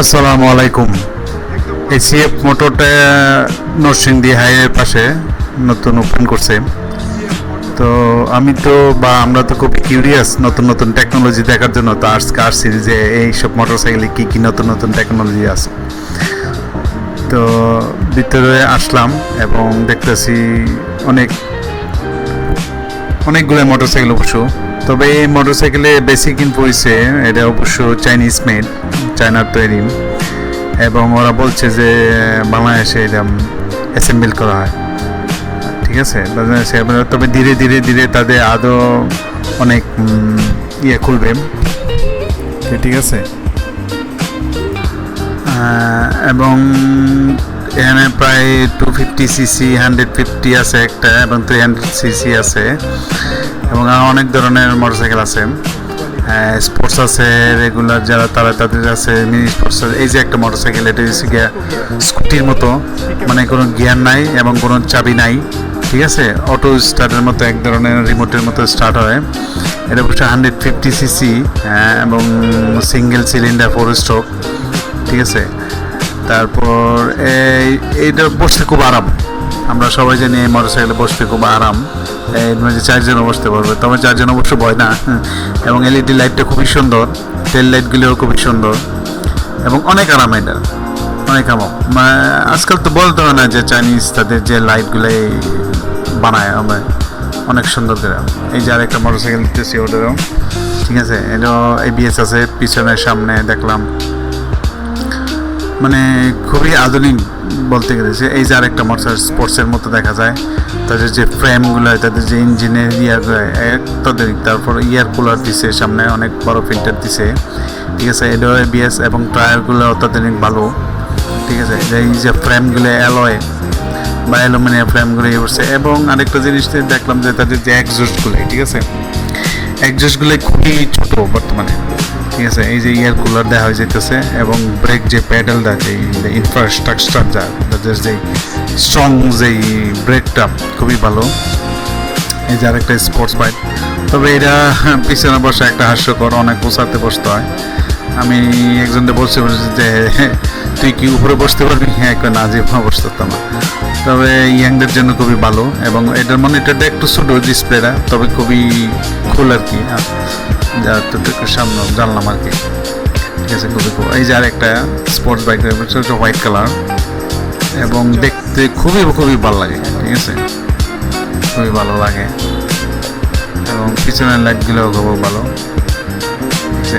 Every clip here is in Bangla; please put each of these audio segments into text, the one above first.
আসসালামু আলাইকুম। এই সিএফ মোটরটা নরসিংদী হাইওয়ের পাশে নতুন ওপেন করছে। তো আমি তো বা আমরা তো খুব কিউরিয়াস নতুন নতুন টেকনোলজি দেখার জন্য তো আর্টস কার সিরিজে এইসব মোটর সাইকেলে কী কী নতুন নতুন টেকনোলজি আছে। তো ভিতরে আসলাম এবং দেখতেছি অনেক, অনেকগুলো মোটরসাইকেল অবশ্য। তবে এই মোটরসাইকেলে বেসিক ইনফো হয়েছে এটা অবশ্য চাইনিজ মেড চায়নার তৈরি। এবং ওরা বলছে যে, বাংলাদেশে এরকম অ্যাসেম্বল করা হয়। ঠিক আছে? তবে ধীরে ধীরে ধীরে তাদের আদৌ অনেক ইয়ে খুলবে। ঠিক আছে? এবং এখানে প্রায় two fifty CC hundred fifty আছে একটা, এবং থ্রি হান্ড্রেড সিসি আছে। এবং আরও অনেক ধরনের মোটরসাইকেল আছে। স্পোর্টস আছে রেগুলার যারা, তারা তাদের আছে মিনি স্পোর্টস এই যে একটা মোটরসাইকেল এটা হচ্ছে গিয়া স্কুটির মতো। মানে কোনো গিয়ার নাই এবং কোনো চাবি নাই, ঠিক আছে? অটো স্টার্টের মতো, এক ধরনের রিমোটের মতো স্টার্ট হয়। এটা অবশ্য হান্ড্রেড ফিফটি সিসি এবং সিঙ্গেল সিলিন্ডার ফোর স্ট্রোক ঠিক আছে? তারপর এই, এইটা বসতে খুব আরাম। আমরা সবাই জানি এই মোটরসাইকেলে বসতে খুব আরাম। এর মধ্যে চারজনও বসতে পারবে। তবে চারজন অবশ্য ভয় না। এবং এলইডি লাইটটা খুবই সুন্দর। তেল লাইটগুলিও খুবই সুন্দর। এবং অনেক আরাম এটা। অনেক আরাম। আজকাল তো বলতে হয় না যে চাইনিজ তাদের যে লাইটগুলো বানায় আমরা। অনেক সুন্দর করে। এই যে আরেকটা মোটরসাইকেল দিতেছি ওটারও। ঠিক আছে? এটাও এবিএস আছে। পিছনের সামনে দেখলাম। মানে খুবই আধুনিক বলতে গেলে যে এই যে আরেকটা মোটর স্পোর্টসের মতো দেখা যায়, তাদের যে ফ্রেমগুলো তাদের যে ইঞ্জিনের ইয়ারগুলো অত্যাধুনিক তারপর ইয়ার কুলার দিছে, সামনে অনেক বড় ফিল্টার দিছে, ঠিক আছে? এটাও এবিএস এবং টায়ারগুলো অত্যাধুনিক ভালো ঠিক আছে? এই যে ফ্রেমগুলো অ্যালয় বা অ্যালুমিনিয়াম ফ্রেমগুলো ইয়ে করছে, এবং আরেকটা জিনিস দেখলাম যে তাদের যে একজস্টগুলো ঠিক আছে? একজস্টগুলো খুবই ছোট বর্তমানে। ঠিক আছে, এই যে ইয়ার কুলার দেওয়া হয়ে যেতেছে এবং ব্রেক যে প্যাডেলটা যে ইনফ্রাস্ট্রাকচার যা যে স্ট্রং যেই ব্রেকটা খুবই ভালো। এই যে আরেকটা স্পোর্টস বাইক তবে এটা পিছনে বসে একটা হাস্যকর, অনেক পোষাতে বসতে হয়। আমি একজনকে বলছি যে, তুই কি উপরে বসতে পারবি? হ্যাঁ একটা না যে বসতে পারতাম তবে ইয়াংদের জন্য খুবই ভালো এবং এটার মনিটরটা একটু ছোটো ডিসপ্লেটা তবে খুবই খুল আর কি। একটু সামনে জানলাম আর কি। ঠিক আছে, খুবই cool। এই যে আর একটা স্পোর্টস বাইক রয়েছে হোয়াইট কালার এবং দেখতে খুবই খুবই ভালো লাগে, ঠিক আছে? খুবই ভালো লাগে। এবং পিছনের লাইটগুলোও খুব ভালো।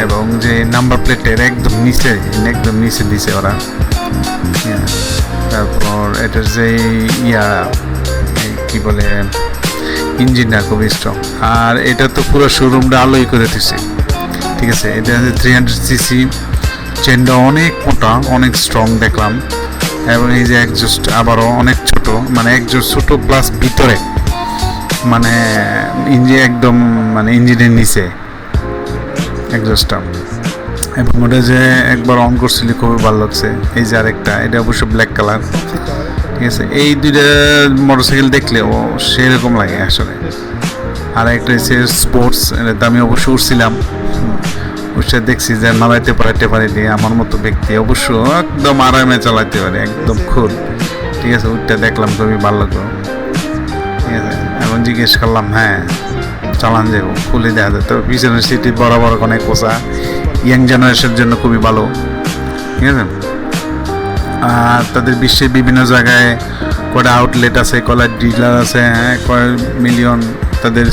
এবং যে নাম্বার প্লেটের একদম নিচে একদম নিচে দিছে ওরা। হ্যাঁ। তারপর এটার যে ইয়া কি বলে ইঞ্জিনটা খুবই স্ট্রং আর এটা তো পুরো শোরুমটা আলোই করে দিছে। ঠিক আছে, এটা থ্রি হান্ড্রেড সিসি চেনটা অনেক মোটা, অনেক স্ট্রং দেখলাম। এবং এই যে একজস্ট আবারও অনেক ছোট মানে একজস্ট ছোট প্লাস ভিতরে। মানে ইঞ্জিন একদম মানে ইঞ্জিনের নিচে একজস্টটা এবং ওটা যে একবার অন করছিলি, খুবই ভালো লাগছে। এই যে আরেকটা, এটা অবশ্য ব্ল্যাক কালার ঠিক আছে? এই দুইটা মোটরসাইকেল দেখলে ও সেরকম লাগে আসলে। আর একটা হচ্ছে স্পোর্টস এটা আমি অবশ্য উঠছিলাম উঠছে দেখছি যে নাড়াইতে পারাইতে পারিনি আমার মতো ব্যক্তি অবশ্য একদম আরামে চালাইতে পারে, একদম খুল ঠিক আছে উঠটা দেখলাম, খুবই ভালো লাগল। ঠিক আছে, এখন জিজ্ঞেস করলাম হ্যাঁ চালান যাব, খুলে দেওয়া যায় তবে পিছনের সিটি বরাবর অনেক পোষা ইয়াং জেনারেশনের জন্য খুবই ভালো। ঠিক আছে? আর তাদের বিশ্বের বিভিন্ন জায়গায় কটা আউটলেট আছে কটা ডিলার আছে হ্যাঁ কয় মিলিয়ন তাদের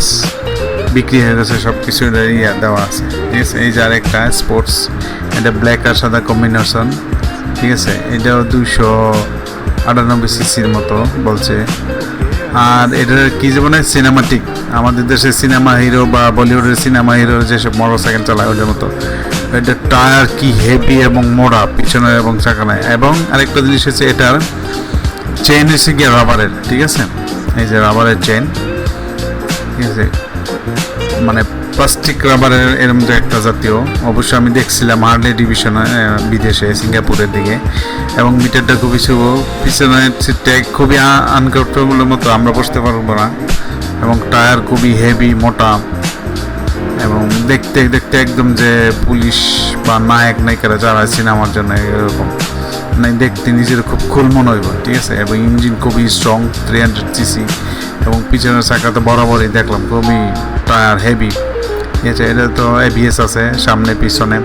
বিক্রি হয়ে গেছে সব কিছু ইয়া দেওয়া আছে। ঠিক আছে? এই যে আরেকটা স্পোর্টস এটা ব্ল্যাক আর সাদা কম্বিনেশন ঠিক আছে? এটাও দুশো আটানব্বই সিসির মতো বলছে। আর এটার কি যে মানে সিনেমাটিক আমাদের দেশের সিনেমা হিরো বা বলিউডের সিনেমা হিরো যেসব মোটর সাইকেল চালায়, ওদের মতো। এটা টায়ার কি হেভি এবং মোড়া, পিছনে এবং চাকানে এবং আরেকটা জিনিস হচ্ছে এটার চেন এসে গিয়ে রাবারের ঠিক আছে? এই যে রাবারের চেন ঠিক আছে? মানে প্লাস্টিক রাবারের এরম মধ্যে একটা জাতীয় অবশ্য আমি দেখছিলাম হার্লে ডিভিশনে বিদেশে, সিঙ্গাপুরের দিকে। এবং মিটারটা খুবই শুভ। পিছনের সিটটা খুবই আনকমফোর্টেবলের মতো আমরা বসতে পারব না। এবং টায়ার খুবই হেভি মোটা। এবং দেখতে দেখতে একদম যে পুলিশ বা নায়ক, নায়িকারা যারা সিনেমার জন্য এরকম। মানে দেখতে নিজের খুব কুল মনে হইব, ঠিক আছে? এবং ইঞ্জিন খুবই স্ট্রং থ্রি হান্ড্রেড সিসি এবং পিছনের চাকাতে বরাবরই দেখলাম, খুবই টায়ার হেভি ঠিক আছে এটা তো এবিএস আছে, সামনে, পিছনে।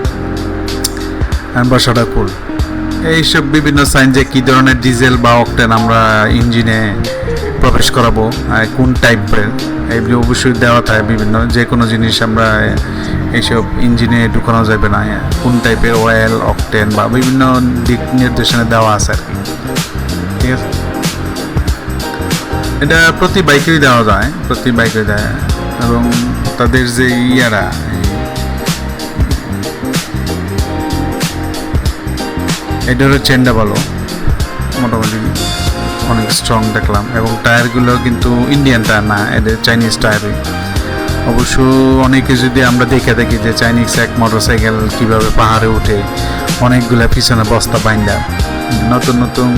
বসাটা কুল এইসব বিভিন্ন সাইন যে কী ধরনের ডিজেল বা অকটেন আমরা ইঞ্জিনে প্রবেশ করাবো কোন টাইপের এগুলি অবশ্যই দেওয়া থাকে বিভিন্ন, যে কোনো জিনিস আমরা এইসব ইঞ্জিনে ঢুকানো যাবে না, কোন টাইপের অয়েল অকটেন বা বিভিন্ন দিক নির্দেশনা দেওয়া আছে আর কি। ঠিক আছে? এটা প্রতি বাইকেরই দেওয়া যায়, প্রতি বাইকে দেয়। এবং তাদের যে ইয়ারা। এটারও চেনটা ভালো, মোটামুটি অনেক স্ট্রং দেখলাম। এবং টায়ারগুলো কিন্তু ইন্ডিয়ান টায়ার না, এদের চাইনিজ টায়ারই অবশ্য অনেকে যদি আমরা দেখে থাকি যে চাইনিজ এক মোটরসাইকেল কীভাবে পাহাড়ে উঠে, অনেকগুলো পিছনে বস্তা বাইন্দা। নতুন নতুন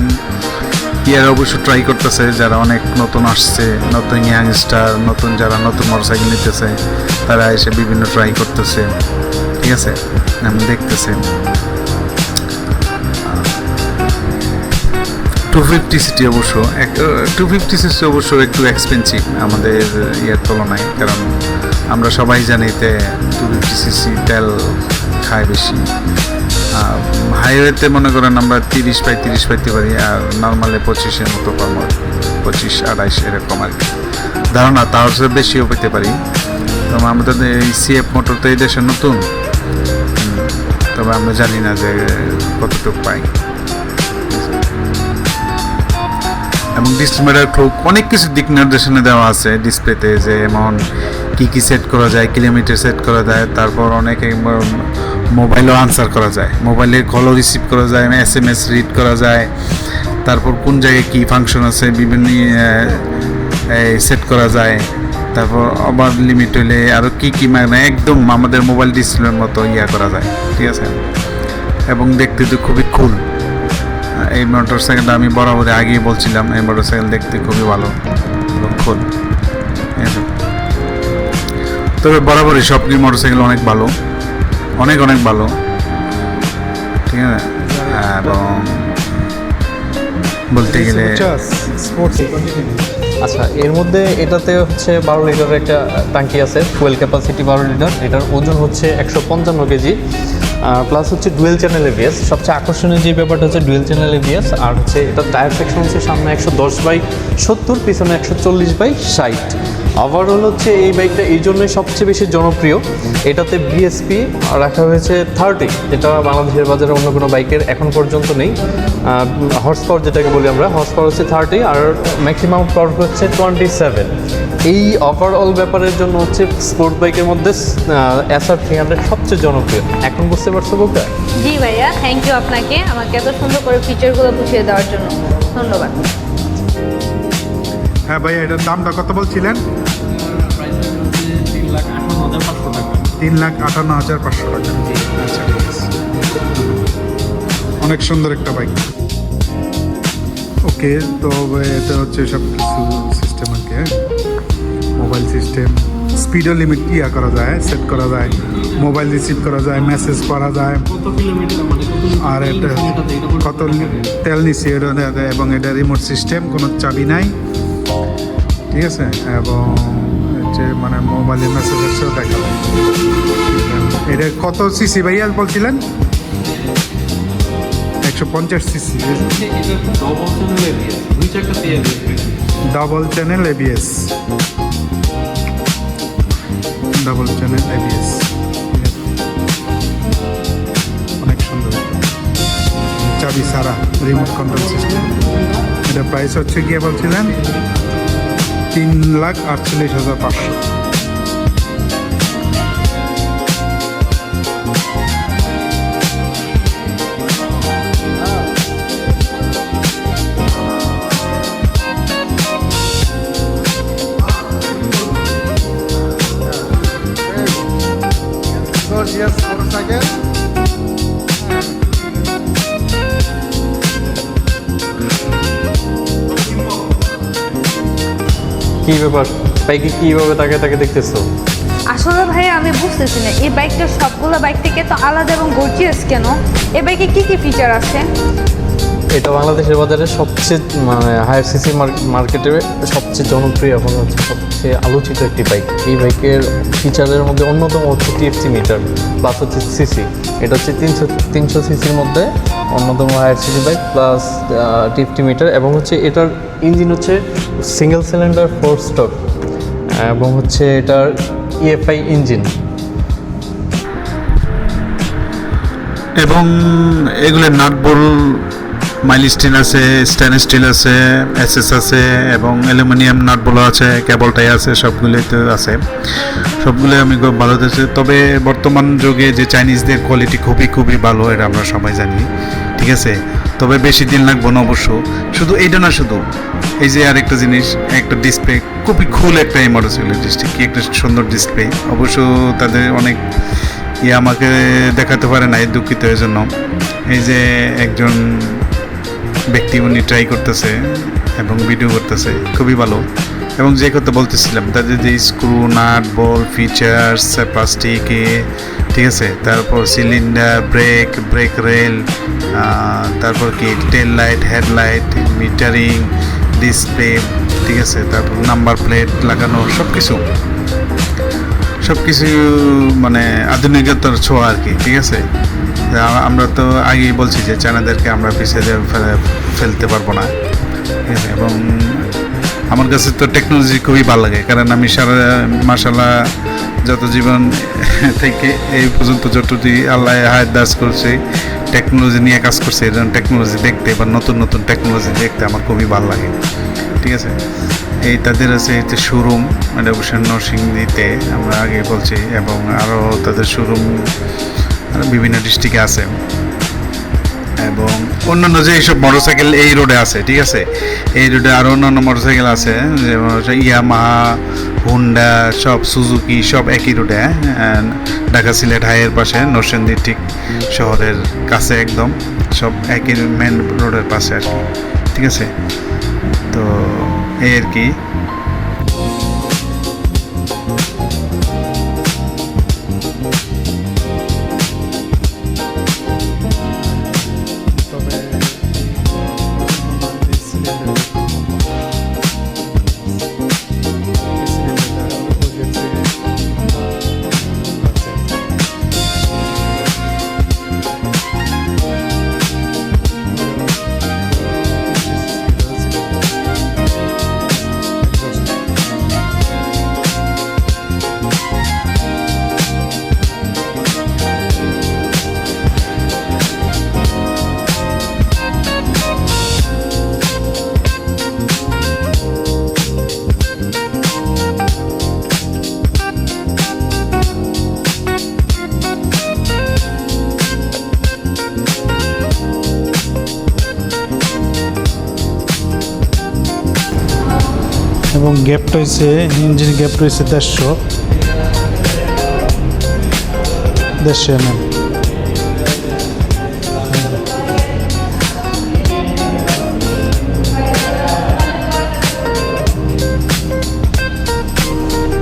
ইয়ার অবশ্য ট্রাই করতেছে, যারা অনেক নতুন আসছে, নতুন ইয়াংস্টার নতুন যারা নতুন মোটরসাইকেল নিতেছে, তারা এসে বিভিন্ন ট্রাই করতেছে, ঠিক আছে? আমি দেখতেছি। টু ফিফটি সিটি অবশ্য টু ফিফটি সিসি অবশ্য একটু এক্সপেন্সিভ আমাদের ইয়ের তুলনায়, কারণ আমরা সবাই জানি যে টু ফিফটি সিসি তেল খায় বেশি। হাইওয়েতে মনে করেন আমরা তিরিশ পাই তিরিশ পাইতে পারি, আর নর্মালে পঁচিশের মতো কম পঁচিশ, আড়াইশ এরকম আর কি। ধারণা তার বেশিও পেতে পারি। তবে আমাদের এই সিএফ মোটর তো এই দেশে নতুন। তবে আমরা জানি না যে কতটুকু পাই। এবং ডিসপ্লেটার খুব অনেক কিছু দিক নির্দেশনা দেওয়া আছে ডিসপ্লেতে যে এমন কী কী সেট করা যায় কিলোমিটার সেট করা যায়, তারপর অনেক মোবাইলও আনসার করা যায়। মোবাইলে কলও রিসিভ করা যায় এস এম এস রিড করা যায়। তারপর কোন জায়গায় কী ফাংশন আছে, বিভিন্ন সেট করা যায়। তারপর আবার লিমিট হলে আরও কী কী মানে একদম আমাদের মোবাইল ডিসপ্লের মতো ইয়া করা যায়, ঠিক আছে? এবং দেখতে তো খুবই খুল এই মোটর সাইকেলটা আমি বরাবরই আগেই বলছিলাম, এই মোটর সাইকেল দেখতে খুবই ভালো এবং খুল তবে বরাবরই সবগুলি মোটর সাইকেল অনেক ভালো। অনেক অনেক ভালো। ঠিক আছে? এবং বলতে গেলে আচ্ছা এর মধ্যে এটাতে হচ্ছে বারো লিটারের একটা ট্যাঙ্কি আছে ফুয়েল ক্যাপাসিটি বারো লিটার। এটার ওজন হচ্ছে একশো পঞ্চান্ন কেজি। প্লাস হচ্ছে ডুয়েল চ্যানেল এভিএস সবচেয়ে আকর্ষণীয় যে ব্যাপারটা হচ্ছে ডুয়েল চ্যানেল এভিএস আর হচ্ছে এটার টায়ার সেকশন হচ্ছে সামনে একশো দশ বাই সত্তর পিছনে একশো চল্লিশ বাই ষাট। ওভারঅল হচ্ছে এই বাইকটা এই জন্যই সবচেয়ে বেশি জনপ্রিয়। এটাতে বিএসপি রাখা হয়েছে থার্টি যেটা বাংলাদেশের বাজারে অন্য কোনো বাইকের এখন পর্যন্ত নেই। হর্স পাওয়ার যেটাকে বলি আমরা হর্স পাওয়ার হচ্ছে থার্টি আর ম্যাক্সিমাম পাওয়ার হচ্ছে টোয়েন্টি সেভেন এই ওভারঅল ব্যাপারের জন্য হচ্ছে স্পোর্ট বাইকের মধ্যে এসআর থ্রি হান্ড্রেড সবচেয়ে জনপ্রিয়। এখন বুঝতে পারছ বলতে জি ভাইয়া থ্যাংক ইউ আপনাকে। আমাকে এত সুন্দর করে ফিচারগুলো বুঝিয়ে দেওয়ার জন্য। ধন্যবাদ। হ্যাঁ ভাই এটার দামটা কত বলছিলেন? তিন লাখ আটান্ন হাজার পাঁচশো টাকা। আচ্ছা ঠিক আছে। অনেক সুন্দর একটা বাইক। ওকে তো এটা হচ্ছে সব কিছু সিস্টেম আর কি মোবাইল সিস্টেম স্পিডও লিমিট ইয়া করা যায় সেট করা যায় মোবাইল রিসিভ করা যায় মেসেজ করা যায়। আর এটা কত তেল নিচ্ছে এবং এটা রিমোট সিস্টেম কোনো চাবি নাই। ঠিক আছে? এবং যে মানে মোবাইলে মেসেজ আসছেও দেখা এটা কত সিসি ভাইয়া বলছিলেন? একশো পঞ্চাশ CC double channel ABS double channel ABS অনেক সুন্দর। চাবি সারা রিমোট কন্ট্রোল সিস্টেম এটা প্রাইস হচ্ছে গিয়ে বলছিলেন? তিন লাখ আটচল্লিশ হাজার পাঁচশো Gorgeous motorcycle. কি ব্যাপার? বাইকে কীভাবে তাকে তাকে দেখতেছো? আসলে ভাই, আমি বুঝতেছি না। এই বাইকটা সবগুলো বাইক থেকে তো আলাদা এবং গর্জিয়াস কেন? এই বাইকে কি কি ফিচার আছে? এটা বাংলাদেশের বাজারে সবচেয়ে মানে হায়ার সিসি মার্কেটে সবচেয়ে জনপ্রিয় এখন হচ্ছে সবচেয়ে আলোচিত একটি বাইক এই বাইকের ফিচারের মধ্যে অন্যতম হচ্ছে টিএফসি মিটার প্লাস হচ্ছে সিসি এটা হচ্ছে তিনশো তিনশো সিসির মধ্যে অন্যতম higher CC bike plus TFT meter এবং হচ্ছে এটার ইঞ্জিন হচ্ছে সিঙ্গেল সিলিন্ডার ফোর স্টক এবং হচ্ছে এটার ইএফআই ইঞ্জিন এবং এগুলোর নাট বল মাইল স্টিল আছে স্টেন স্টিল আছে এসএস আছে এবং অ্যালুমিনিয়াম নাট বল আছে কেবলটাই আছে, সবগুলোই তো আছে। সবগুলো আমি খুব ভালো দিয়েছে তবে বর্তমান যুগে যে চাইনিজদের কোয়ালিটি খুবই খুবই ভালো, এটা আমরা সবাই জানি। ঠিক আছে? তবে বেশি দিন লাগবে না অবশ্য। শুধু এইটা না, শুধু এই যে আরেকটা জিনিস, একটা ডিসপ্লে খুবই খুল একটা মোটরসাইকেলের ডিসপ্লে কি একটা সুন্দর ডিসপ্লে অবশ্য তাদের অনেক ইয়ে আমাকে দেখাতে পারে না এই দুঃখিত এর জন্য এই যে একজন ব্যক্তি উনি ট্রাই করতেছে এবং ভিডিও করতেছে, খুবই ভালো। এবং যে কথা বলতেছিলাম, তাদের যে স্ক্রু নাট বল ফিচার্স প্লাস্টিকে ঠিক আছে? তারপর সিলিন্ডার ব্রেক ব্রেক রেল তারপর কি? Tail light headlight metering display ঠিক আছে? তারপর নাম্বার প্লেট লাগানো সব কিছু সব কিছু মানে আধুনিকতার ছোঁয়া আর কি, ঠিক আছে? আমরা তো আগেই বলছি যে চায়নাদেরকে আমরা পিছিয়ে ফেলতে পারব না। এবং আমার কাছে তো টেকনোলজি খুবই ভালো লাগে, কারণ আমি সারা মাসাল্লাহ যত জীবন থেকে এই পর্যন্ত যতটি আল্লাহ হায়াত দাস করছে টেকনোলজি নিয়ে কাজ করছে এই জন্য টেকনোলজি দেখতে বা নতুন নতুন টেকনোলজি দেখতে আমার খুবই ভালো লাগে। ঠিক আছে, এই তাদের আছে হচ্ছে শোরুম মানে অবশ্য নরসিংদীতে আমরা আগে বলছি, এবং আরও তাদের শোরুম বিভিন্ন ডিস্ট্রিক্টে আছে। এবং অন্যান্য যে এইসব মোটরসাইকেল এই রোডে আছে, ঠিক আছে? এই রোডে আরও অন্যান্য মোটরসাইকেল আছে, যেমন ইয়ামাহা হুন্ডা সব সুজুকি সব একই রোডে হ্যাঁ? ঢাকা সিলেট হাইয়ের পাশে, নরসিংদী ঠিক শহরের কাছে একদম, সব একই মেন রোডের পাশে আর কি, ঠিক আছে? তো এই আর কি। এবং গ্যাপটা হয়েছে ইঞ্জিন গ্যাপ রয়েছে দেড়শো। দেড়শো এম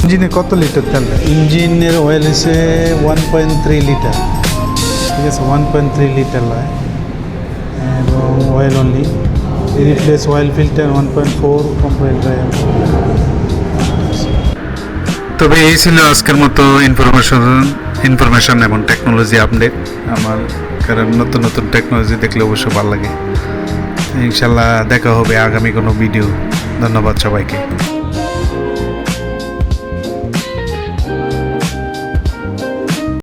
ইঞ্জিনে কত লিটার তেল? ইঞ্জিনের অয়েল হচ্ছে ওয়ান পয়েন্ট থ্রি লিটার ঠিক আছে ওয়ান পয়েন্ট থ্রি লিটার লয়। এবং oil only oil filter one point four কম্পারেট তবে এই ছিল আজকের মতো ইনফরমেশন ইনফরমেশন এবং টেকনোলজি আপডেট আমার কারণ নতুন নতুন টেকনোলজি দেখলে অবশ্য ভালো লাগে। ইনশাল্লাহ দেখা হবে আগামী কোনো ভিডিও ধন্যবাদ সবাইকে।